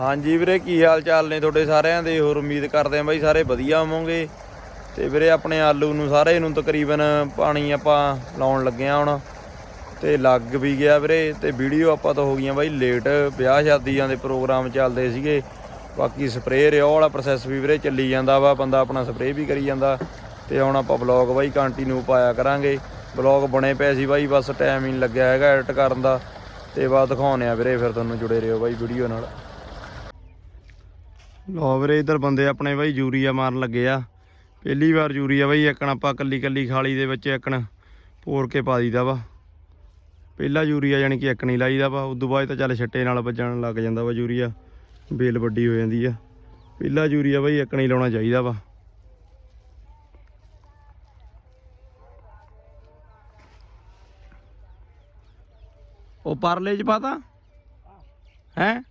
ਹਾਂਜੀ ਵੀਰੇ, ਕੀ ਹਾਲ ਚਾਲ ਨੇ ਤੁਹਾਡੇ ਸਾਰਿਆਂ ਦੇ? ਹੋਰ ਉਮੀਦ ਕਰਦੇ ਆਂ ਬਾਈ ਸਾਰੇ ਵਧੀਆ ਹੋਵੋਗੇ। ਤੇ ਵੀਰੇ, ਆਪਣੇ ਆਲੂ ਨੂੰ ਸਾਰੇ ਨੂੰ ਤਕਰੀਬਨ ਪਾਣੀ ਆਪਾਂ ਲਾਉਣ ਲੱਗੇ ਆ ਹੁਣ। ਤੇ ਲੱਗ ਵੀ ਗਿਆ ਵੀਰੇ, ਤੇ ਵੀਡੀਓ ਆਪਾਂ ਤਾਂ ਹੋ ਗਈਆਂ ਬਾਈ ਲੇਟ ਵਿਆਹ ਸ਼ਾਦੀਆਂ ਦੇ ਪ੍ਰੋਗਰਾਮ ਚੱਲਦੇ ਸੀਗੇ। ਬਾਕੀ ਸਪਰੇਅ ਰਿਓ ਵਾਲਾ ਪ੍ਰੋਸੈਸ ਵੀ ਵੀਰੇ ਚੱਲੀ ਜਾਂਦਾ ਵਾ, ਬੰਦਾ ਆਪਣਾ ਸਪਰੇਅ ਵੀ ਕਰੀ ਜਾਂਦਾ। ਤੇ ਹੁਣ ਆਪਾਂ ਵਲੌਗ ਬਾਈ ਕੰਟੀਨਿਊ ਪਾਇਆ ਕਰਾਂਗੇ। ਵਲੌਗ ਬਣੇ ਪਏ ਸੀ ਬਾਈ, ਬਸ ਟਾਈਮ ਹੀ ਨਹੀਂ ਲੱਗਿਆ ਹੈਗਾ ਐਡਿਟ ਕਰਨ ਦਾ। ਤੇ ਬਾਅਦ ਦਿਖਾਉਣੇ ਆ ਵੀਰੇ, ਫਿਰ ਤੁਹਾਨੂੰ ਜੁੜੇ ਰਹੋ ਬਾਈ ਵੀਡੀਓ ਨਾਲ। ਲੋ ਵੀਰੇ, ਇਧਰ ਬੰਦੇ ਆਪਣੇ ਬਾਈ ਯੂਰੀਆ ਮਾਰਨ ਲੱਗੇ ਆ। ਪਹਿਲੀ ਵਾਰ ਯੂਰੀਆ ਬਾਈ ਇੱਕਣ ਆਪਾਂ ਕੱਲੀ ਕੱਲੀ ਖਾਲੀ ਦੇ ਵਿੱਚ ਇੱਕਣ ਪੋਰ ਕੇ ਪਾ ਦੀਦਾ ਵਾ। ਪਹਿਲਾ ਯੂਰੀਆ ਯਾਨੀ ਕਿ ਇੱਕ ਨਹੀਂ ਲਾਈਦਾ ਵਾ, ਉਦੋਂ ਬਾਅਦ ਤਾਂ ਚੱਲ ਛੱਟੇ ਨਾਲ ਵੱਜਣ ਲੱਗ ਜਾਂਦਾ ਵਾ ਯੂਰੀਆ, ਬੇਲ ਵੱਡੀ ਹੋ ਜਾਂਦੀ ਆ। ਪਹਿਲਾ ਯੂਰੀਆ ਬਾਈ, ਇੱਕ ਨਹੀਂ ਲਾਉਣਾ ਚਾਹੀਦਾ ਵਾ। ਉਹ ਪਰਲੇ ਚ ਪਾਤਾ? ਹੈ?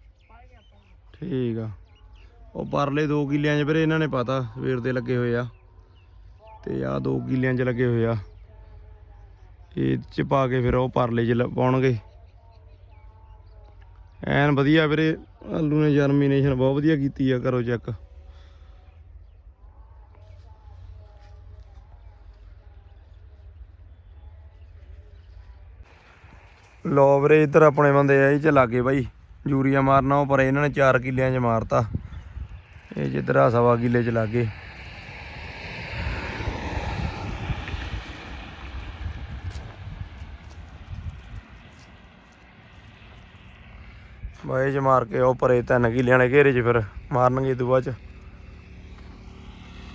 ਠੀਕ ਆ। ਉਹ ਪਰਲੇ 2 ਕਿੱਲਿਆਂ 'ਚ ਵੀਰੇ ਇਹਨਾਂ ਨੇ ਪਤਾ, ਸਵੇਰ ਦੇ ਲੱਗੇ ਹੋਏ ਆ। ਤੇ ਆ 2 ਕਿੱਲਿਆਂ 'ਚ ਲੱਗੇ ਹੋਏ ਆ। ਇਹ ਚ ਪਾ ਕੇ ਫਿਰ ਉਹ ਪਰਲੇ 'ਚ ਪਾਉਣਗੇ। ਐਨ ਵਧੀਆ ਵੀਰੇ, ਆਲੂ ਨੇ ਜਰਮੀਨੇਸ਼ਨ ਬਹੁਤ ਵਧੀਆ ਕੀਤੀ ਆ, ਕਰੋ ਚੈੱਕ ਲੋ ਵੀਰੇ, ਇੱਧਰ ਆਪਣੇ ਬੰਦੇ ਆ ਇਹ ਚ ਲੱਗੇ ਬਾਈ। ਯੂਰੀਆ ਮਾਰਨਾ ਉਹ ਪਰ, ਇਹਨਾਂ ਨੇ 4 ਕਿੱਲਿਆਂ 'ਚ ਮਾਰਤਾ। ਇਹ ਜਿੱਧਰ ਆ ਸਵਾ ਕਿੱਲੇ 'ਚ ਲਾਗੇ ਬਾਈ ਚ ਮਾਰ ਕੇ ਉਹ ਪਰੇ ਤਿੰਨ ਕਿੱਲਿਆਂ ਵਾਲੇ ਘੇਰੇ 'ਚ ਫਿਰ ਮਾਰਨਗੇ ਇਹ ਬਾਅਦ ਚ।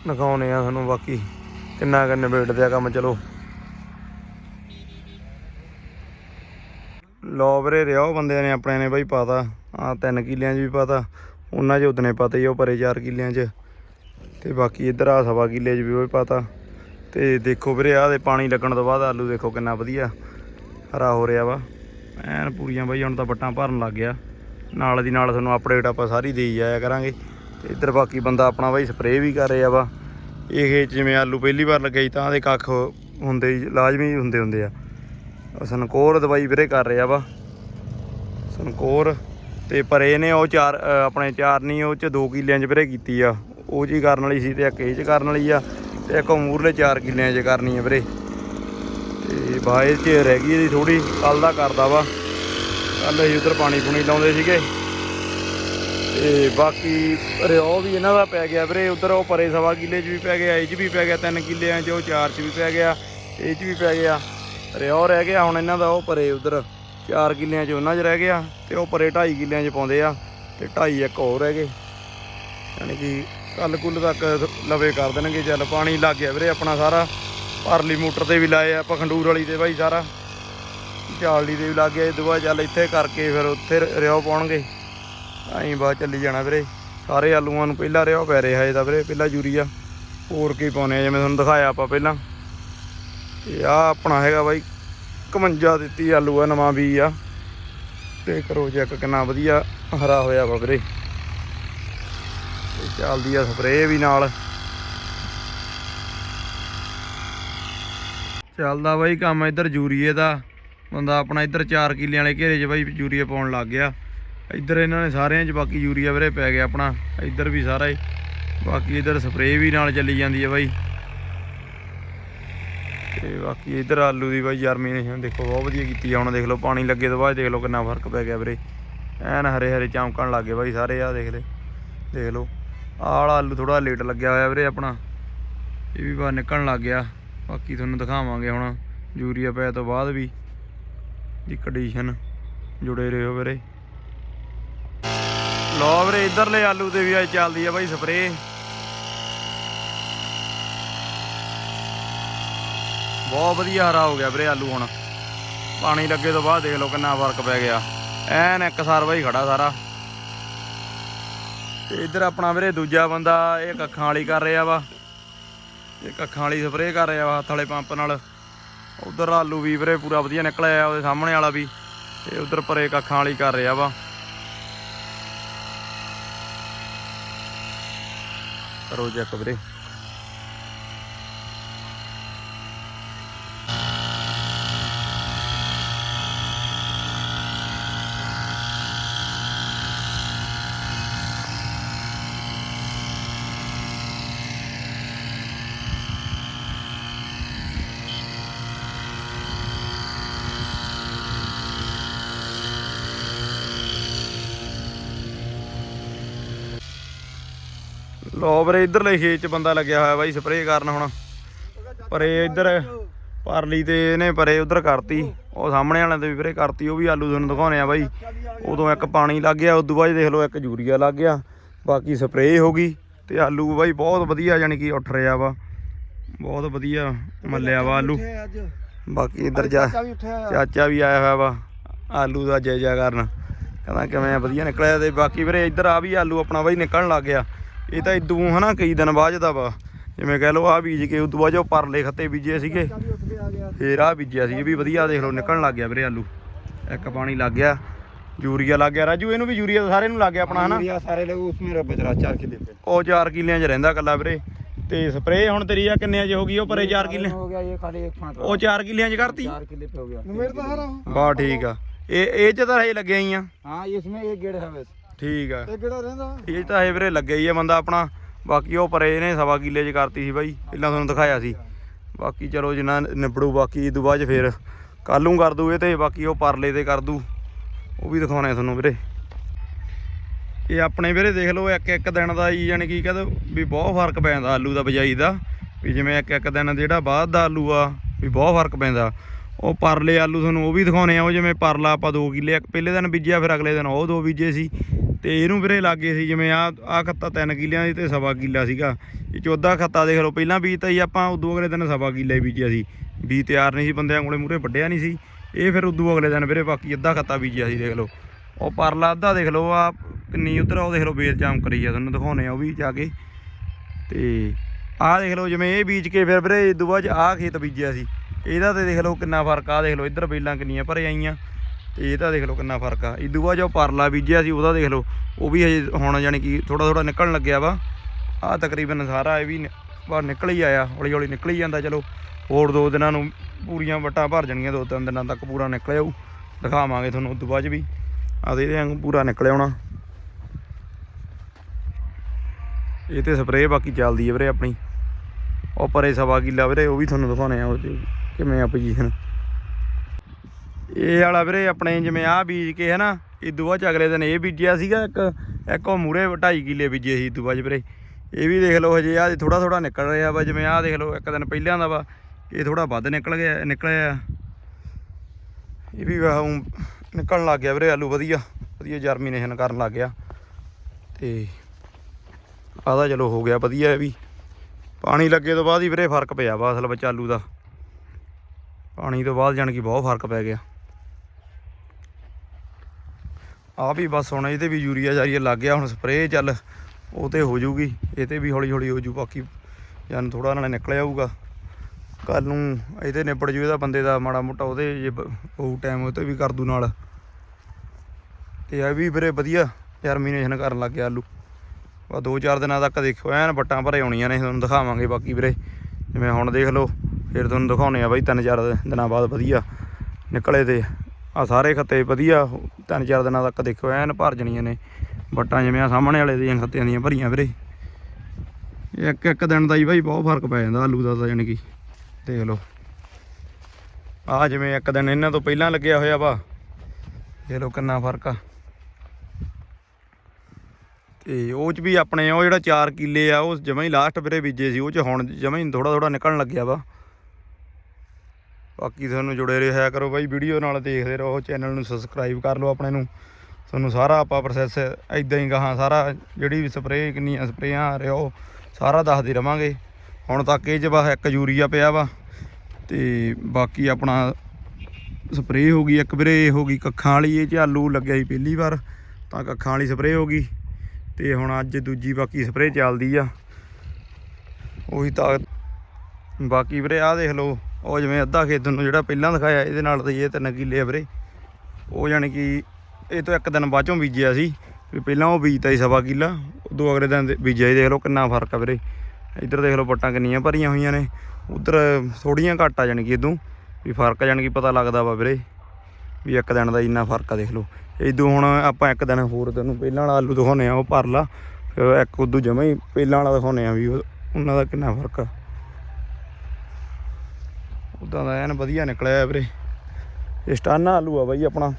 ਦਿਖਾਉਣੇ ਆ ਤੁਹਾਨੂੰ ਬਾਕੀ ਕਿੰਨਾ ਕੁ ਨਿਬੇੜਦੇ ਆ ਕੰਮ, ਚਲੋ। ਲੋ ਵੀਰੇ ਰਿਓ ਬੰਦਿਆਂ ਨੇ ਆਪਣੇ ਨੇ ਬਾਈ ਪਾਤਾ। ਆ ਤਿੰਨ ਕਿਲਿਆਂ 'ਚ ਵੀ ਪਾਤਾ। ਉਹਨਾਂ 'ਚ ਉਦਨੇ ਪਤਾ ਹੀ ਉਹ ਪਰੇ 4 ਕਿੱਲਿਆਂ 'ਚ। ਤੇ ਬਾਕੀ ਇੱਧਰ ਆ ਸਵਾ ਕਿੱਲੇ 'ਚ ਵੀ ਉਹ ਪਾਤਾ। ਤੇ ਦੇਖੋ ਵੀਰੇ, ਆਹ ਦੇ ਪਾਣੀ ਲੱਗਣ ਤੋਂ ਬਾਅਦ ਆਲੂ ਦੇਖੋ ਕਿੰਨਾ ਵਧੀਆ ਹਰਾ ਹੋ ਰਿਹਾ ਵਾ। ਐਨ ਪੂਰੀਆਂ ਬਾਈ, ਹੁਣ ਤਾਂ ਵੱਟਾਂ ਭਰਨ ਲੱਗ ਗਿਆ। ਨਾਲ ਦੀ ਨਾਲ ਤੁਹਾਨੂੰ ਅਪਡੇਟ ਆਪਾਂ ਸਾਰੀ ਦੇਈ ਜਾਇਆ ਕਰਾਂਗੇ। ਤੇ ਇੱਧਰ ਬਾਕੀ ਬੰਦਾ ਆਪਣਾ ਬਾਈ ਸਪਰੇਅ ਵੀ ਕਰ ਰਿਹਾ ਵਾ। ਇਹ ਜਿਵੇਂ ਆਲੂ ਪਹਿਲੀ ਵਾਰ ਲੱਗੇ ਤਾਂ ਇਹਦੇ ਕੱਖ ਹੁੰਦੇ ਲਾਜ਼ਮੀ ਹੁੰਦੇ ਹੁੰਦੇ ਆ। ਸਨਕੋਰ ਦਵਾਈ ਵੀਰੇ ਕਰ ਰਿਹਾ ਵਾ। ਸਨਕੋਰ ਤੇ ਪਰ ਇਹਨੇ ਉਹ ਚਾਰ ਆਪਣੇ ਚਾਰ ਨਹੀਂ, ਉਹ ਚ 2 ਕਿੱਲਿਆਂ ਚ ਵੀਰੇ ਕੀਤੀ ਆ। ਉਹ ਜੀ ਕਰਨ ਵਾਲੀ ਸੀ ਤੇ ਇੱਕ ਇਹ ਚ ਕਰਨ ਵਾਲੀ ਆ ਤੇ ਇੱਕ ਉਹ ਮੂਰਲੇ 4 ਕਿੱਲਿਆਂ ਚ ਕਰਨੀ ਆ ਵੀਰੇ। ਤੇ ਬਾਏ ਚ ਰਹਿ ਗਈ ਇਹਦੀ ਥੋੜੀ ਕੱਲ ਦਾ ਕਰਦਾ ਵਾ। ਕੱਲ ਅਸੀਂ ਉਧਰ ਪਾਣੀ ਪੂਣੀ ਲਾਉਂਦੇ ਸੀਗੇ। ਤੇ ਬਾਕੀ ਰਿਓ ਵੀ ਇਹਨਾਂ ਦਾ ਪੈ ਗਿਆ ਵੀਰੇ, ਉਧਰ ਉਹ ਪਰੇ ਸਵਾ ਕਿੱਲੇ 'ਚ ਵੀ ਪੈ ਗਿਆ, ਇਹ 'ਚ ਵੀ ਪੈ ਗਿਆ ਤਿੰਨ ਕਿੱਲਿਆਂ 'ਚ, ਉਹ ਚਾਰ 'ਚ ਵੀ ਪੈ ਗਿਆ, ਇਹ 'ਚ ਵੀ ਪੈ ਗਿਆ। ਰਿਓ ਰਹਿ ਗਿਆ ਹੁਣ ਇਹਨਾਂ ਦਾ, ਉਹ ਪਰੇ ਉਧਰ। 4 ਕਿੱਲਿਆਂ 'ਚ ਉਹਨਾਂ 'ਚ ਰਹਿ ਗਿਆ ਤੇ ਉਹ ਪਰੇ 2.5 ਕਿੱਲਿਆਂ 'ਚ ਪਾਉਂਦੇ ਆ ਤੇ 2.5 ਇੱਕ ਹੋਰ ਰਹਿ ਗਏ। ਯਾਨੀ ਕਿ ਕੱਲ ਕੁੱਲ ਤੱਕ ਲਵੇ ਕਰ ਦੇਣਗੇ। ਚੱਲ ਪਾਣੀ ਲੱਗ ਗਿਆ ਵੀਰੇ ਆਪਣਾ ਸਾਰਾ। ਪਰਲੀ ਮੋਟਰ ਤੇ ਵੀ ਲਾਏ ਆ ਖੰਡੂਰ ਵਾਲੀ ਤੇ ਬਾਈ ਸਾਰਾ। ਚਾਲੀ ਦੇ ਵੀ ਲੱਗ ਗਿਆ, ਇਹ ਤੋਂ ਬਾਅਦ ਚੱਲ ਇੱਥੇ ਕਰਕੇ ਫਿਰ ਉੱਥੇ ਰਿਓ ਪਾਉਣਗੇ। ਐਂ ਬਾਅਦ ਚੱਲੀ ਜਾਣਾ ਵੀਰੇ। ਸਾਰੇ ਆਲੂਆਂ ਨੂੰ ਪਹਿਲਾਂ ਰਿਓ ਪੈ ਰਿਹਾ ਇਹ ਤਾਂ ਵੀਰੇ, ਪਹਿਲਾਂ ਯੂਰੀਆ ਹੋਰ ਕੀ ਪਾਉਨੇ ਆ, ਜਿਵੇਂ ਤੁਹਾਨੂੰ ਦਿਖਾਇਆ ਆਪਾਂ ਪਹਿਲਾਂ। ਤੇ ਆ ਆਪਣਾ ਹੈਗਾ ਬਾਈ 51 ਦਿੱਤੀ ਆਲੂ ਆ ਨਵਾਂ ਬੀ ਆ। ਤੇ ਕਰੋ ਚੈੱਕ ਕਿੰਨਾ ਵਧੀਆ ਹਰਾ ਹੋਇਆ ਵਾ ਵੀਰੇ ਤੇ ਚੱਲਦੀ ਆ ਸਪਰੇਅ ਵੀ ਨਾਲ। ਚੱਲਦਾ ਬਾਈ ਕੰਮ ਇੱਧਰ ਯੂਰੀਏ ਦਾ। ਬੰਦਾ ਆਪਣਾ ਇੱਧਰ 4 ਕਿੱਲੇ ਵਾਲੇ ਘੇਰੇ 'ਚ ਬਾਈ ਯੂਰੀਆ ਪਾਉਣ ਲੱਗ ਗਿਆ। ਇੱਧਰ ਇਹਨਾਂ ਨੇ ਸਾਰਿਆਂ 'ਚ ਬਾਕੀ ਯੂਰੀਆ ਵੀਰੇ ਪੈ ਗਿਆ ਆਪਣਾ। ਇੱਧਰ ਵੀ ਸਾਰਾ ਹੀ। ਬਾਕੀ ਇੱਧਰ ਸਪਰੇਅ ਵੀ ਨਾਲ ਚੱਲੀ ਜਾਂਦੀ ਹੈ ਬਾਈ। ਤੇ ਬਾਕੀ ਇੱਧਰ ਆਲੂ ਦੀ ਬਾਈ ਜਰਮੀਨੇਸ਼ਨ ਦੇਖੋ ਬਹੁਤ ਵਧੀਆ ਕੀਤੀ ਆ, ਹੁਣ ਦੇਖ ਲਓ ਪਾਣੀ ਲੱਗੇ ਤੋਂ ਬਾਅਦ ਦੇਖ ਲਓ ਕਿੰਨਾ ਫ਼ਰਕ ਪੈ ਗਿਆ ਵੀਰੇ। ਐਨ ਹਰੇ ਹਰੇ ਚਮਕਣ ਲੱਗੇ ਬਾਈ ਸਾਰੇ ਆ ਦੇਖ ਲੈ ਦੇਖ ਲਓ। ਆਹ ਆਲੂ ਥੋੜਾ ਲੇਟ ਲੱਗਿਆ ਹੋਇਆ ਵੀਰੇ ਆਪਣਾ, ਇਹ ਵੀ ਬਾਹਰ ਨਿਕਲਣ ਲੱਗ ਗਿਆ। ਬਾਕੀ ਤੁਹਾਨੂੰ ਦਿਖਾਵਾਂਗੇ ਹੁਣ, ਯੂਰੀਆ ਪੈ ਤੋਂ ਬਾਅਦ ਵੀ ਦੀ ਕੰਡੀਸ਼ਨ ਜੁੜੇ ਰਹੋ ਵੀਰੇ। ਲੋ ਵੀਰੇ, ਇਧਰਲੇ ਆਲੂ ਤੇ ਵੀ ਅੱਜ ਚੱਲਦੀ ਆ ਬਾਈ ਸਪਰੇਅ ਬਹੁਤ ਵਧੀਆ ਹਰਾ ਹੋ ਗਿਆ ਵੀਰੇ ਆਲੂ ਹੁਣ। ਪਾਣੀ ਲੱਗੇ ਤੋਂ ਬਾਅਦ ਦੇਖ ਲਓ ਕਿੰਨਾ ਫ਼ਰਕ ਪੈ ਗਿਆ। ਐਨ ਇੱਕ ਸਾਰ ਬਾਈ ਖੜਾ ਸਾਰਾ। ਤੇ ਇੱਧਰ ਆਪਣਾ ਵੀਰੇ ਦੂਜਾ ਬੰਦਾ, ਇਹ ਕੱਖਾਂ ਵਾਲੀ ਕਰ ਰਿਹਾ ਵਾ। ਇਹ ਕੱਖਾਂ ਵਾਲੀ ਸਪਰੇਅ ਕਰ ਰਿਹਾ ਵਾ ਹੱਥ ਵਾਲੇ ਪੰਪ ਨਾਲ। ਉਧਰ ਆਲੂ ਵੀ ਵੀਰੇ ਪੂਰਾ ਵਧੀਆ ਨਿਕਲਿਆ ਆ, ਉਹਦੇ ਸਾਹਮਣੇ ਵਾਲਾ ਵੀ। ਤੇ ਉਧਰ ਪਰੇ ਕੱਖਾਂ ਵਾਲੀ ਕਰ ਰਿਹਾ ਵਾ। ਕਰੋ ਚੈੱਕ ਵੀਰੇ। ਲੋ ਵੀਰੇ ਇਧਰਲੇ ਖੇਤ ਚ ਬੰਦਾ ਲੱਗਿਆ ਹੋਇਆ ਬਾਈ ਸਪਰੇਅ ਕਰਨ ਹੁਣ। ਪਰੇ ਇੱਧਰ ਪਰਲੀ ਤੇ ਇਹਨੇ ਪਰੇ ਉਧਰ ਕਰਤੀ। ਉਹ ਸਾਹਮਣੇ ਵਾਲਿਆਂ ਤੇ ਵੀ ਵੀਰੇ ਕਰਤੀ ਉਹ ਵੀ ਆਲੂ ਤੁਹਾਨੂੰ ਦਿਖਾਉਣੇ ਆ ਬਾਈ। ਉਦੋਂ ਇੱਕ ਪਾਣੀ ਲੱਗ ਗਿਆ ਉਦੋਂ ਬਾਅਦ ਦੇਖ ਲਓ ਇੱਕ ਯੂਰੀਆ ਲੱਗ ਗਿਆ। ਬਾਕੀ ਸਪਰੇਅ ਹੋ ਗਈ ਤੇ ਆਲੂ ਬਾਈ ਬਹੁਤ ਵਧੀਆ ਯਾਨੀ ਕਿ ਉੱਠ ਰਿਹਾ ਵਾ। ਬਹੁਤ ਵਧੀਆ ਮੱਲਿਆ ਵਾ ਆਲੂ। ਬਾਕੀ ਇੱਧਰ ਜਾ ਚਾਚਾ ਵੀ ਉੱਠਿਆ ਚਾਚਾ ਵੀ ਆਇਆ ਹੋਇਆ ਵਾ ਆਲੂ ਦਾ ਜੈ ਜੈ ਕਰਨ। ਕਹਿੰਦਾ ਕਿਵੇਂ ਵਧੀਆ ਨਿਕਲਿਆ ਤੇ ਬਾਕੀ ਵੀਰੇ ਇੱਧਰ ਆ ਵੀ ਆਲੂ ਆਪਣਾ ਬਾਈ ਨਿਕਲਣ ਲੱਗ ਗਿਆ। ਇਹ ਤਾਂ ਇਦੋਂ ਹਨਾ ਕਈ ਦਿਨ ਬਾਅਦ ਦਾ ਵਾ। ਜਿਵੇਂ ਕਹਿ ਲਓ ਆ ਬੀਜ ਕੇ ਉਦੋਂ ਬਾਅਦ ਜੋ ਪਰਲੇ ਖੱਤੇ ਬੀਜੇ ਸੀਗੇ। ਫੇਰ ਆ ਬੀਜਿਆ ਸੀ ਵੀ ਵਧੀਆ ਦੇਖ ਲਓ ਨਿਕਲਣ ਲੱਗ ਗਿਆ ਵੀਰੇ ਆਲੂ। ਇੱਕ ਪਾਣੀ ਲੱਗ ਗਿਆ ਯੂਰੀਆ ਲੱਗ ਗਿਆ। ਰਾਜੂ ਇਹਨੂੰ ਵੀ ਯੂਰੀਆ ਸਾਰੇ ਨੂੰ ਲੱਗ ਗਿਆ ਆਪਣਾ ਹਨਾ? ਯੂਰੀਆ ਸਾਰੇ ਲੋਕ ਉਸ ਮੇਰਾ ਬਚਰਾ 4 ਕਿੱਲੇ ਤੇ। ਉਹ 4 ਕਿੱਲਿਆਂ 'ਚ ਰਹਿੰਦਾ ਕੱਲਾ ਵੀਰੇ। ਤੇ ਸਪਰੇ ਹੁਣ ਤੇਰੀ ਆ ਕਿੰਨੇ ਚ ਹੋ ਗਈ ਉਹ ਪਰੇ 4 ਕਿੱਲੇ? ਹੋ ਗਿਆ ਇਹ ਖਾਲੀ ਇੱਕ ਫਾਂਟ ਉਹ 4 ਕਿੱਲਿਆਂ 'ਚ ਕਰਤੀ? 4 ਕਿੱਲੇ ਤੇ ਹੋ ਗਿਆ। ਮੇਰੇ ਤਾਂ ਹਰਾ ਬਾ ਠੀਕ ਆ। ਇਹ ਇਹ 'ਚ ਤਾਂ ਹਜੇ ਲੱਗਿਆ ਹੀ ਹਾਂ ਇਸ ਵਿੱਚ ਇਹ ਗੇੜ ਹੈ ਵੈਸੇ। ਠੀਕ ਆ। ਇਹ ਕਿਹੜਾ ਰਹਿੰਦਾ? ਇਹ ਤਾਂ ਇਹ ਵੀਰੇ ਲੱਗੇ ਹੀ ਆ ਬੰਦਾ ਆਪਣਾ। ਬਾਕੀ ਉਹ ਪਰੇ ਨੇ ਸਵਾ ਕਿੱਲੇ ਚ ਕਰਤੀ ਸੀ ਬਾਈ। ਪਹਿਲਾਂ ਤੁਹਾਨੂੰ ਦਿਖਾਇਆ ਸੀ। ਬਾਕੀ ਚਲੋ ਜਿੰਨਾ ਨਿਬੜੂ ਬਾਕੀ ਇਹ ਤੋਂ ਬਾਅਦ ਫੇਰ ਕੱਲ ਨੂੰ ਕਰ ਦੂ ਇਹ ਤੇ ਬਾਕੀ ਉਹ ਪਰਲੇ ਤੇ ਕਰ ਦੂ। ਉਹ ਵੀ ਦਿਖਾਉਣਾ ਤੁਹਾਨੂੰ ਵੀਰੇ। ਇਹ ਆਪਣੇ ਵੀਰੇ ਦੇਖ ਲਓ ਇੱਕ ਇੱਕ ਦਿਨ ਦਾ ਹੀ ਯਾਨੀ ਕੀ ਕਹਿੰਦੇ ਵੀ ਬਹੁਤ ਫ਼ਰਕ ਪੈਂਦਾ ਆਲੂ ਦਾ ਬਜਾਈ ਦਾ। ਵੀ ਜਿਵੇਂ ਇੱਕ ਇੱਕ ਦਿਨ ਜਿਹੜਾ ਬਾਅਦ ਦਾ ਆਲੂ ਆ ਵੀ ਬਹੁਤ ਫ਼ਰਕ ਪੈਂਦਾ। ਉਹ ਪਰਲੇ ਆਲੂ ਤੁਹਾਨੂੰ ਉਹ ਵੀ ਦਿਖਾਉਣੇ ਆ ਉਹ ਜਿਵੇਂ ਪਰਲਾ ਆਪਾਂ 2 ਕਿੱਲੇ ਇੱਕ ਪਹਿਲੇ ਦਿਨ ਬੀਜਿਆ ਫਿਰ ਅਗਲੇ ਦਿਨ ਉਹ ਦੋ ਬੀਜੇ ਸੀ। ਤੇ ਇਹਨੂੰ ਵੀਰੇ ਲਾਗੇ ਸੀ, ਜਿਵੇਂ ਆ ਆ ਖੱਤਾ 3 ਕਿੱਲਿਆਂ ਦੀ ਤੇ ਸਵਾ ਕਿੱਲਾ ਸੀਗਾ। ਇਹ ਚੌਦਾ ਖੱਤਾ ਦੇਖ ਲਓ, ਪਹਿਲਾਂ ਬੀਜਤਾ ਜੀ ਆਪਾਂ, ਉਦੋਂ ਅਗਲੇ ਦਿਨ ਸਵਾ ਕਿੱਲਾ ਹੀ ਬੀਜਿਆ ਸੀ। ਬੀਜ ਤਿਆਰ ਨਹੀਂ ਸੀ ਬੰਦਿਆਂ ਕੋਲੇ ਮੂਰੇ ਵੱਢਿਆ ਨਹੀਂ ਸੀ। ਇਹ ਫਿਰ ਉਦੋਂ ਅਗਲੇ ਦਿਨ ਵੀਰੇ ਬਾਕੀ ਅੱਧਾ ਖੱਤਾ ਬੀਜਿਆ ਸੀ, ਦੇਖ ਲਓ। ਉਹ ਪਰਲਾ ਅੱਧਾ ਦੇਖ ਲਓ ਆ ਕਿੰਨੀ ਉਧਰ ਉਹ ਦੇਖ ਲਓ ਬੇਲ ਜਾਮ ਕਰੀ ਆ, ਤੁਹਾਨੂੰ ਦਿਖਾਉਣੇ ਆ, ਉਹ ਵੀ ਜਾ ਕੇ। ਤੇ ਆਹ ਦੇਖ ਲਓ, ਜਿਵੇਂ ਇਹ ਬੀਜ ਕੇ ਫਿਰ ਵੀਰੇ ਇਦੋਂ ਬਾਅਦ 'ਚ ਆਹ ਖੇਤ ਬੀਜਿਆ ਸੀ। ਇਹਦਾ ਤੇ ਦੇਖ ਲਓ ਕਿੰਨਾ ਫ਼ਰਕ ਆ, ਦੇਖ ਲਓ, ਇੱਧਰ ਬੇਲਾਂ ਕਿੰਨੀਆਂ ਭਰੇ ਆਈਆਂ। ਤੇ ਇਹਦਾ ਦੇਖ ਲਓ ਕਿੰਨਾ ਫ਼ਰਕ ਆ। ਇਦੋਂ ਬਾਅਦ ਜੋ ਪਰਲਾ ਬੀਜਿਆ ਸੀ, ਉਹਦਾ ਦੇਖ ਲਓ। ਉਹ ਵੀ ਹਜੇ ਹੁਣ ਜਾਨੀ ਕਿ ਥੋੜਾ ਥੋੜਾ ਨਿਕਲਣ ਲੱਗਿਆ ਵਾ। ਆ ਤਕਰੀਬਨ ਸਾਰਾ ਇਹ ਵੀ ਬਾਹਰ ਨਿਕਲ ਹੀ ਆਇਆ। ਹੌਲੀ ਹੌਲੀ ਨਿਕਲ ਹੀ ਜਾਂਦਾ, ਚਲੋ। ਹੋਰ ਦੋ ਦਿਨਾਂ ਨੂੰ ਪੂਰੀਆਂ ਵਟਾਂ ਭਰ ਜਾਣਗੀਆਂ, ਦੋ ਤਿੰਨ ਦਿਨਾਂ ਤੱਕ ਪੂਰਾ ਨਿਕਲ ਆਊ। ਦਿਖਾਵਾਂਗੇ ਤੁਹਾਨੂੰ ਉਦੋਂ ਬਾਅਦ 'ਚ ਵੀ। ਆ ਦੇ ਇਹਦੇ ਵਾਂਗੂ ਪੂਰਾ ਨਿਕਲ ਆਉਣਾ। ਇਹ ਤੇ ਸਪਰੇਅ ਬਾਕੀ ਚੱਲਦੀ ਹੈ ਵੀਰੇ ਆਪਣੀ। ਉਹ ਪਰੇ ਸਵਾ ਕਿੱਲਾ ਵੀਰੇ, ਉਹ ਵੀ ਤੁਹਾਨੂੰ ਦਿਖਾਉਣੇ ਆ ਕਿਵੇਂ ਆ ਪੋਜੀਸ਼ਨ ਇਹ ਵਾਲਾ ਵੀਰੇ ਆਪਣੇ ਜਿਵੇਂ ਆ ਬੀਜ ਕੇ ਹੈ ਨਾ ਇਦੋਂ ਬਾਅਦ 'ਚ ਅਗਲੇ ਦਿਨ ਇਹ ਬੀਜਿਆ ਸੀਗਾ ਇੱਕ ਇੱਕ ਉਹ ਮੂਰੇ 2.5 ਕਿੱਲੇ ਬੀਜੇ ਸੀ ਇਦੋਂ ਬਾਅਦ 'ਚ ਵੀਰੇ। ਇਹ ਵੀ ਦੇਖ ਲਓ ਹਜੇ ਆ ਥੋੜਾ ਥੋੜਾ ਨਿਕਲ ਰਿਹਾ ਵਾ, ਜਿਵੇਂ ਆ ਦੇਖ ਲਓ ਇੱਕ ਦਿਨ ਪਹਿਲਾਂ ਦਾ ਵਾ, ਇਹ ਥੋੜਾ ਵੱਧ ਨਿਕਲ ਗਿਆ, ਨਿਕਲਿਆ। ਇਹ ਵੀ ਵਾ ਊਂ ਨਿਕਲਣ ਲੱਗ ਗਿਆ ਵੀਰੇ ਆਲੂ, ਵਧੀਆ ਵਧੀਆ ਜਰਮੀਨੇਸ਼ਨ ਕਰਨ ਲੱਗ ਗਿਆ। ਤੇ ਆਦਾ ਚਲੋ ਹੋ ਗਿਆ ਵਧੀਆ ਇਹ ਵੀ। ਪਾਣੀ ਲੱਗੇ ਤੋਂ ਬਾਅਦ ਹੀ ਵੀਰੇ ਫ਼ਰਕ ਪਿਆ ਵਾ ਅਸਲ ਵਿੱਚ ਆਲੂ ਦਾ। ਪਾਣੀ ਤੋਂ ਬਾਅਦ ਜਾਣ ਕਿ ਬਹੁਤ ਫ਼ਰਕ ਪੈ ਗਿਆ। ਆ ਵੀ ਬਸ ਹੁਣ ਇਹਦੇ ਵੀ ਯੂਰੀਆ ਜਾਰੀਆ ਲੱਗ ਗਿਆ, ਹੁਣ ਸਪਰੇਅ ਚੱਲ, ਉਹ ਤੇ ਹੋ ਜੂਗੀ ਇਹ ਤੇ ਵੀ ਹੌਲੀ ਹੌਲੀ ਹੋ ਜੂ ਬਾਕੀ ਜਾਨ ਥੋੜਾ ਨਾਲੇ ਨਿਕਲ ਜਾਊਗਾ ਕੱਲ ਨੂੰ ਇਹਦੇ ਨਿਬੜ ਜੂ, ਇਹਦਾ ਬੰਦੇ ਦਾ ਮਾੜਾ ਮੋਟਾ ਉਹਦੇ ਜੇ ਬ- ਹੋਊ ਟਾਈਮ ਉਹ ਤੇ ਵੀ ਕਰ ਦੂ ਨਾਲ। ਤੇ ਇਹ ਵੀ ਵੀਰੇ ਵਧੀਆ ਜਰਮੀਨੇਸ਼ਨ ਕਰਨ ਲੱਗ ਗਿਆ ਆਲੂ। ਬਾ ਦੋ ਚਾਰ ਦਿਨਾਂ ਤੱਕ ਦੇਖਿਓ ਐਨ ਵੱਟਾਂ ਭਰੇ ਆਉਣੀਆਂ ਨੇ, ਤੁਹਾਨੂੰ ਦਿਖਾਵਾਂਗੇ ਬਾਕੀ ਵੀਰੇ। ਜਿਵੇਂ ਹੁਣ ਦੇਖ ਲਓ, ਫਿਰ ਤੁਹਾਨੂੰ ਦਿਖਾਉਣੇ ਆ ਬਾਈ, ਤਿੰਨ ਚਾਰ ਦਿਨਾਂ ਬਾਅਦ ਵਧੀਆ ਨਿਕਲੇ ਤੇ। ਆ ਸਾਰੇ ਖੱਤੇ ਵਧੀਆ, ਤਿੰਨ ਚਾਰ ਦਿਨਾਂ ਤੱਕ ਦੇਖੋ, ਐਨ ਭਰ ਜਣੀਆਂ ਨੇ। ਵੱਟਾਂ ਜਿਵੇਂ ਆ ਸਾਹਮਣੇ ਵਾਲੇ ਦੀਆਂ, ਖੱਤਿਆਂ ਦੀਆਂ ਭਰੀਆਂ ਵੀਰੇ। ਇੱਕ ਇੱਕ ਦਿਨ ਦਾ ਹੀ ਭਾਈ ਬਹੁਤ ਫ਼ਰਕ ਪੈ ਜਾਂਦਾ ਆਲੂ ਦਾ ਤਾਂ ਜਾਣੀ ਕਿ। ਦੇਖ ਲਓ। ਆ ਜਿਵੇਂ ਇੱਕ ਦਿਨ ਇਹਨਾਂ ਤੋਂ ਪਹਿਲਾਂ ਲੱਗਿਆ ਹੋਇਆ ਵਾ। ਦੇਖ ਲਓ ਕਿੰਨਾ ਫ਼ਰਕ ਆ। ਤੇ ਉਹ ਚ ਵੀ ਆਪਣੇ, ਉਹ ਜਿਹੜਾ 4 ਕਿੱਲੇ ਆ, ਉਹ ਜਮਾਂ ਹੀ ਲਾਸਟ ਵੀਰੇ ਬੀਜੇ ਸੀ, ਉਹ ਚ ਹੁਣ ਜਮਾਂ ਹੀ ਥੋੜਾ ਥੋੜਾ ਨਿਕਲਣ ਲੱਗਿਆ ਵਾ। ਬਾਕੀ ਤੁਹਾਨੂੰ ਜੁੜੇ ਰਿਹਾ ਕਰੋ ਬਾਈ ਵੀਡੀਓ ਨਾਲ ਦੇਖਦੇ ਰਹੋ, ਚੈਨਲ ਨੂੰ ਸਬਸਕ੍ਰਾਈਬ ਕਰ ਲਓ ਆਪਣੇ ਨੂੰ। ਤੁਹਾਨੂੰ ਸਾਰਾ ਆਪਾਂ ਪ੍ਰੋਸੈਸ ਇਦਾਂ ਹੀ ਗਾਹਾਂ, ਸਾਰਾ ਜਿਹੜੀ ਵੀ ਸਪਰੇਅ ਕਿੰਨੀਆਂ ਸਪਰੇਆਂ ਆ ਸਾਰਾ ਦੱਸਦੇ ਰਵਾਂਗੇ। ਹੁਣ ਤੱਕ ਇਹ 'ਚ ਬਸ ਇੱਕ ਯੂਰੀਆ ਪਿਆ ਵਾ ਤੇ ਬਾਕੀ ਆਪਣਾ ਸਪਰੇਅ ਹੋ ਗਈ, ਇੱਕ ਵੀਰੇ ਹੋ ਗਈ ਕੱਖਾਂ ਵਾਲੀ, ਇਹ 'ਚ ਆਲੂ ਲੱਗਿਆ ਸੀ ਪਹਿਲੀ ਵਾਰ, ਤਾਂ ਕੱਖਾਂ ਵਾਲੀ ਸਪਰੇਅ ਹੋ ਗਈ ਤੇ ਹੁਣ ਅੱਜ ਦੂਜੀ ਬਾਕੀ ਸਪਰੇਅ ਚੱਲਦੀ ਆ। ਉਹੀ ਤਾਂ ਬਾਕੀ ਵੀਰੇ ਆਹ ਦੇਖ ਲਓ। ਉਹ ਜਿਵੇਂ ਅੱਧਾ ਖੇਤ ਨੂੰ ਜਿਹੜਾ ਪਹਿਲਾਂ ਦਿਖਾਇਆ, ਇਹਦੇ ਨਾਲ ਤਾਂ ਇਹ ਤਿੰਨ ਕਿੱਲੇ ਆ ਵੀਰੇ। ਉਹ ਜਾਣੀ ਕਿ ਇਹ ਤੋਂ ਇੱਕ ਦਿਨ ਬਾਅਦੋਂ ਬੀਜਿਆ ਸੀ, ਵੀ ਪਹਿਲਾਂ ਉਹ ਬੀਜਤਾ ਸੀ ਸਵਾ ਕਿੱਲਾ, ਉਦੋਂ ਅਗਲੇ ਦਿਨ ਬੀਜਿਆ ਸੀ। ਦੇਖ ਲਓ ਕਿੰਨਾ ਫ਼ਰਕ ਆ ਵੀਰੇ। ਇੱਧਰ ਦੇਖ ਲਓ ਪੱਟਾਂ ਕਿੰਨੀਆਂ ਭਰੀਆਂ ਹੋਈਆਂ ਨੇ। ਉਧਰ ਥੋੜੀਆਂ ਘੱਟ ਆ ਜਾਣੀ ਕਿ ਇਦੋਂ, ਵੀ ਫ਼ਰਕ ਆ ਜਾਣੀ ਕਿ ਪਤਾ ਲੱਗਦਾ ਵਾ ਵੀਰੇ, ਵੀ ਇੱਕ ਦਿਨ ਦਾ ਇੰਨਾ ਫ਼ਰਕ ਆ, ਦੇਖ ਲਓ। ਇਦੋਂ ਹੁਣ ਆਪਾਂ ਇੱਕ ਦਿਨ ਹੋਰ ਤੈਨੂੰ ਪਹਿਲਾਂ ਵਾਲਾ ਆਲੂ ਦਿਖਾਉਂਦੇ ਆ ਉਹ ਭਰ ਲਾ ਫਿਰ ਇੱਕ ਉਦੋਂ ਜਮਾ ਹੀ ਪਹਿਲਾਂ ਵਾਲਾ ਦਿਖਾਉਂਦੇ ਆ ਵੀ ਉਹਨਾਂ ਦਾ ਕਿੰਨਾ ਫ਼ਰਕ ਆ। ਉਦਾਂ ਦਾ ਐਨ ਵਧੀਆ ਨਿਕਲਿਆ ਵੀਰੇ। ਇਹ ਸਟਾਨਾ ਆਲੂ ਆ ਬਾਈ ਆਪਣਾ।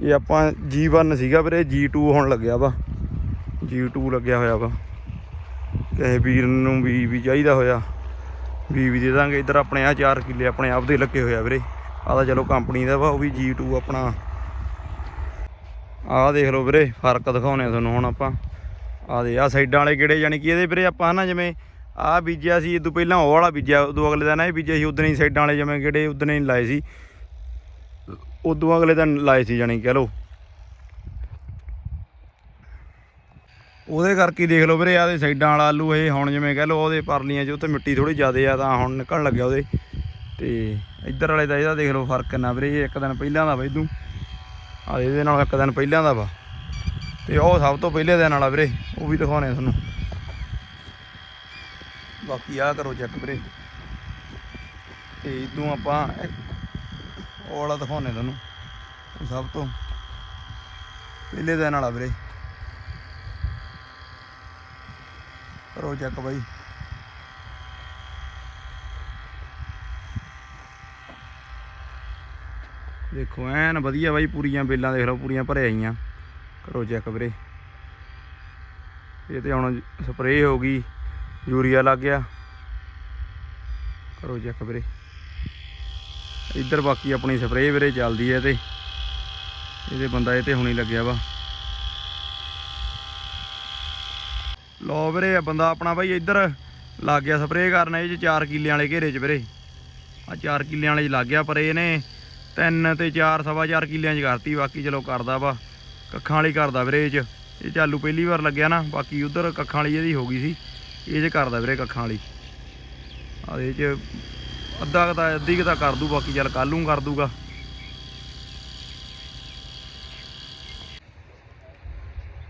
ਇਹ ਆਪਾਂ G1 ਸੀਗਾ ਵੀਰੇ G2 ਹੁਣ ਲੱਗਿਆ ਵਾ। G2 ਲੱਗਿਆ ਹੋਇਆ ਵਾ। ਕਿਸੇ ਵੀਰ ਨੂੰ ਵੀ ਵੀ ਚਾਹੀਦਾ ਹੋਇਆ। ਵੀ ਵੀ ਦੇ ਦਾਂਗੇ। ਇੱਧਰ ਆਪਣੇ ਆ 4 ਕਿੱਲੇ ਆਪਣੇ ਆਪ ਦੇ ਲੱਗੇ ਹੋਇਆ ਵੀਰੇ। ਆਹ ਤਾਂ ਚਲੋ ਕੰਪਨੀ ਦਾ ਵਾ, ਉਹ ਵੀ G2 ਆਪਣਾ। ਆਹ ਦੇਖ ਲਓ ਵੀਰੇ, ਫ਼ਰਕ ਦਿਖਾਉਣੇ ਆ ਤੁਹਾਨੂੰ ਹੁਣ ਆਪਾਂ। ਆਹ ਦੇ ਆ ਸਾਈਡਾਂ ਵਾਲੇ ਕਿਹੜੇ ਜਾਨੀ ਕਿ ਇਹਦੇ ਵੀਰੇ ਆਪਾਂ ਨਾ ਜਿਵੇਂ ਆਹ ਬੀਜਿਆ ਸੀ ਇਦੋਂ ਪਹਿਲਾਂ ਉਹ ਵਾਲਾ ਬੀਜਿਆ, ਉਦੋਂ ਅਗਲੇ ਦਿਨ ਇਹ ਬੀਜਿਆ ਸੀ, ਉਦੋਂ ਹੀ ਸਾਈਡਾਂ ਵਾਲੇ ਜਿਵੇਂ ਕਿਹੜੇ, ਉਦੋਂ ਹੀ ਲਾਏ ਸੀ। ਉਦੋਂ ਅਗਲੇ ਦਿਨ ਲਾਏ ਸੀ ਜਾਨੀ ਕਹਿ ਲਓ। ਉਹਦੇ ਕਰਕੇ ਦੇਖ ਲਓ ਵੀਰੇ ਆਦੇ ਸਾਈਡਾਂ ਵਾਲਾ ਆਲੂ, ਇਹ ਹੁਣ ਜਿਵੇਂ ਕਹਿ ਲਓ ਉਹਦੇ ਪਰਲੀਆਂ 'ਚ ਉੱਥੇ ਮਿੱਟੀ ਥੋੜੀ ਜ਼ਿਆਦੇ ਆ, ਤਾਂ ਹੁਣ ਨਿਕਲਣ ਲੱਗਿਆ ਉਹਦੇ। ਤੇ ਇੱਧਰ ਵਾਲੇ ਦਾ ਇਹਦਾ ਦੇਖ ਲਓ ਫ਼ਰਕ ਕਿੰਨਾ ਵੀਰੇ, ਇਹ ਇੱਕ ਦਿਨ ਪਹਿਲਾਂ ਦਾ ਵਾ ਇਦੋਂ ਆ ਇਹਦੇ ਨਾਲ ਇੱਕ ਦਿਨ ਪਹਿਲਾਂ ਦਾ ਵਾ। ਤੇ ਉਹ ਸਭ ਤੋਂ ਪਹਿਲੇ ਦਿਨ ਵਾਲਾ ਵੀਰੇ, ਉਹ ਵੀ ਦਿਖਾਉਣੇ ਆ ਤੁਹਾਨੂੰ। ਬਾਕੀ ਆ ਕਰੋ ਚੈੱਕ ਵੀਰੇ। ਤੇ ਇਦੋਂ ਆਪਾਂ ਔਲਾ ਉਹ ਦਿਖਾਉਣੇ ਤੁਹਾਨੂੰ, ਸਭ ਤੋਂ ਪਹਿਲੇ ਦਿਨ ਵਾਲਾ ਵੀਰੇ। ਕਰੋ ਚੈੱਕ ਬਾਈ। ਦੇਖੋ, ਐਨ ਵਧੀਆ ਬਾਈ ਪੂਰੀਆਂ ਬੇਲਾਂ ਦੇਖ ਲਓ, ਪੂਰੀਆਂ ਭਰੇ ਆਈਆਂ ਕਰੋ ਚੈੱਕ ਵੀਰੇ। ਇਹ ਤੇ ਹੁਣ ਸਪਰੇਅ ਹੋ ਗਈ। ਯੂਰੀਆ ਲੱਗ ਗਿਆ। ਕਰੋ ਚੈੱਕ ਵੀਰੇ। ਇੱਧਰ ਬਾਕੀ ਆਪਣੀ ਸਪਰੇਅ ਵੀਰੇ ਚੱਲਦੀ ਹੈ ਤੇ। ਇਹਦੇ ਬੰਦਾ ਇਹ ਤੇ ਹੁਣੀ ਲੱਗਿਆ ਵਾ। ਲੋ ਵੀਰੇ, ਇਹ ਬੰਦਾ ਆਪਣਾ ਬਾਈ ਇੱਧਰ ਲੱਗ ਗਿਆ ਸਪਰੇਅ ਕਰਨ, ਇਹ ਚ 4 ਕਿੱਲਿਆਂ ਵਾਲੇ ਘੇਰੇ ਚ ਵੀਰੇ। ਆ 4 ਕਿੱਲਿਆਂ ਵਾਲੇ ਚ ਲੱਗ ਗਿਆ, ਪਰ ਇਹਨੇ 3 ਤੇ 4 ਸਵਾ 4 ਕਿੱਲਿਆਂ ਚ ਕਰਤੀ, ਬਾਕੀ ਚਲੋ ਕਰਦਾ ਵਾ। ਕੱਖਾਂ ਵਾਲੀ ਕਰਦਾ ਵੀਰੇ ਇਹ ਚ। ਇਹ ਚਾਲੂ ਪਹਿਲੀ ਵਾਰ ਲੱਗਿਆ ਨਾ, ਬਾਕੀ ਉਧਰ ਕੱਖਾਂ ਵਾਲੀ ਇਹਦੀ ਹੋ ਗਈ ਸੀ। ਇਹ ਚ ਕਰਦਾ ਵੀਰੇ ਕੱਖਾਂ ਵਾਲੀ। ਆ ਇਹ ਚ ਅੱਧਾ ਕੁ ਤਾਂ ਅੱਧੀ ਕੁ ਤਾਂ ਕਰ ਦੂ, ਬਾਕੀ ਚੱਲ ਕੱਲ ਨੂੰ ਕਰ ਦੂਗਾ।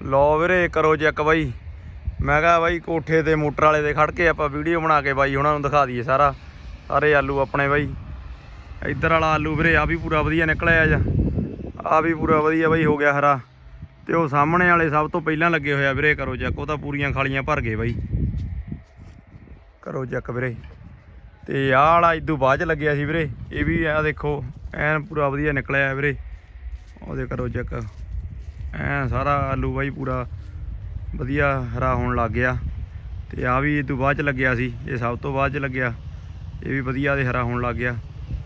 ਲੋ ਵੀਰੇ, ਕਰੋ ਚੈੱਕ ਬਾਈ। ਮੈਂ ਕਿਹਾ ਬਾਈ ਕੋਠੇ ਤੇ ਮੋਟਰ ਵਾਲੇ ਦੇ ਖੜ ਕੇ ਆਪਾਂ ਵੀਡੀਓ ਬਣਾ ਕੇ ਬਾਈ ਉਹਨਾਂ ਨੂੰ ਦਿਖਾ ਦਈਏ ਸਾਰਾ। ਸਾਰੇ ਆਲੂ ਆਪਣੇ ਬਾਈ। ਇੱਧਰ ਵਾਲਾ ਆਲੂ ਵੀਰੇ ਆ ਵੀ ਪੂਰਾ ਵਧੀਆ ਨਿਕਲਿਆ ਜਾ ਆ ਵੀ ਪੂਰਾ ਵਧੀਆ ਬਾਈ ਹੋ ਗਿਆ ਹਰਾ। ਤੇ ਉਹ ਸਾਹਮਣੇ ਵਾਲੇ ਸਭ ਤੋਂ ਪਹਿਲਾਂ ਲੱਗੇ ਹੋਇਆ ਵੀਰੇ, ਕਰੋ ਚੈੱਕ ਉਹ ਤਾਂ ਪੂਰੀਆਂ ਖਾਲੀਆਂ ਭਰ ਗਏ ਬਾਈ। ਕਰੋ ਚੈੱਕ ਵੀਰੇ। ਤੇ ਆਹ ਵਾਲਾ ਇਦੋਂ ਬਾਅਦ ਚ ਲੱਗਿਆ ਸੀ ਵੀਰੇ। ਇਹ ਵੀ ਆ ਦੇਖੋ, ਐਨ ਪੂਰਾ ਵਧੀਆ ਨਿਕਲਿਆ ਵੀਰੇ। ਉਹਦੇ ਕਰੋ ਚੈੱਕ। ਐਨ ਸਾਰਾ ਆਲੂ ਬਾਈ ਪੂਰਾ ਵਧੀਆ ਹਰਾ ਹੋਣ ਲੱਗ ਗਿਆ। ਤੇ ਆ ਵੀ ਇਹ ਤੋਂ ਬਾਅਦ ਚ ਲੱਗਿਆ ਸੀ। ਇਹ ਸਭ ਤੋਂ ਬਾਅਦ ਚ ਲੱਗਿਆ। ਇਹ ਵੀ ਵਧੀਆ ਦੇ ਹਰਾ ਹੋਣ ਲੱਗ ਗਿਆ।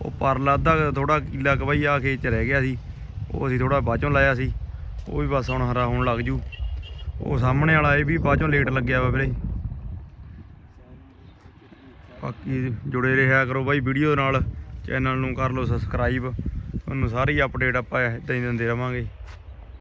ਉਹ ਪਰਲਾ ਅੱਧਾ ਥੋੜਾ ਕਿੱਲਾ ਕੁ ਬਾਈ ਆ ਖੇਤ ਚ ਰਹਿ ਗਿਆ ਸੀ। ਉਹ ਅਸੀਂ ਥੋੜਾ ਬਾਅਦ ਚੋਂ ਲਾਇਆ ਸੀ। ਉਹ ਵੀ ਬਸ ਹੁਣ ਹਰਾ ਹੋਣ ਲੱਗ ਜੂ। ਉਹ ਸਾਹਮਣੇ ਵਾਲਾ ਇਹ ਵੀ ਬਾਅਦ ਚੋਂ ਲੇਟ ਲੱਗਿਆ ਵਾ ਵੀਰੇ। ਬਾਕੀ ਜੁੜੇ ਰਿਹਾ ਕਰੋ ਬਾਈ ਵੀਡੀਓ ਨਾਲ, ਚੈਨਲ ਨੂੰ ਕਰ ਲਓ ਸਬਸਕ੍ਰਾਈਬ ਤੁਹਾਨੂੰ ਸਾਰੀ ਅਪਡੇਟ ਆਪਾਂ ਇਦਾਂ ਹੀ ਦਿੰਦੇ ਰਵਾਂਗੇ।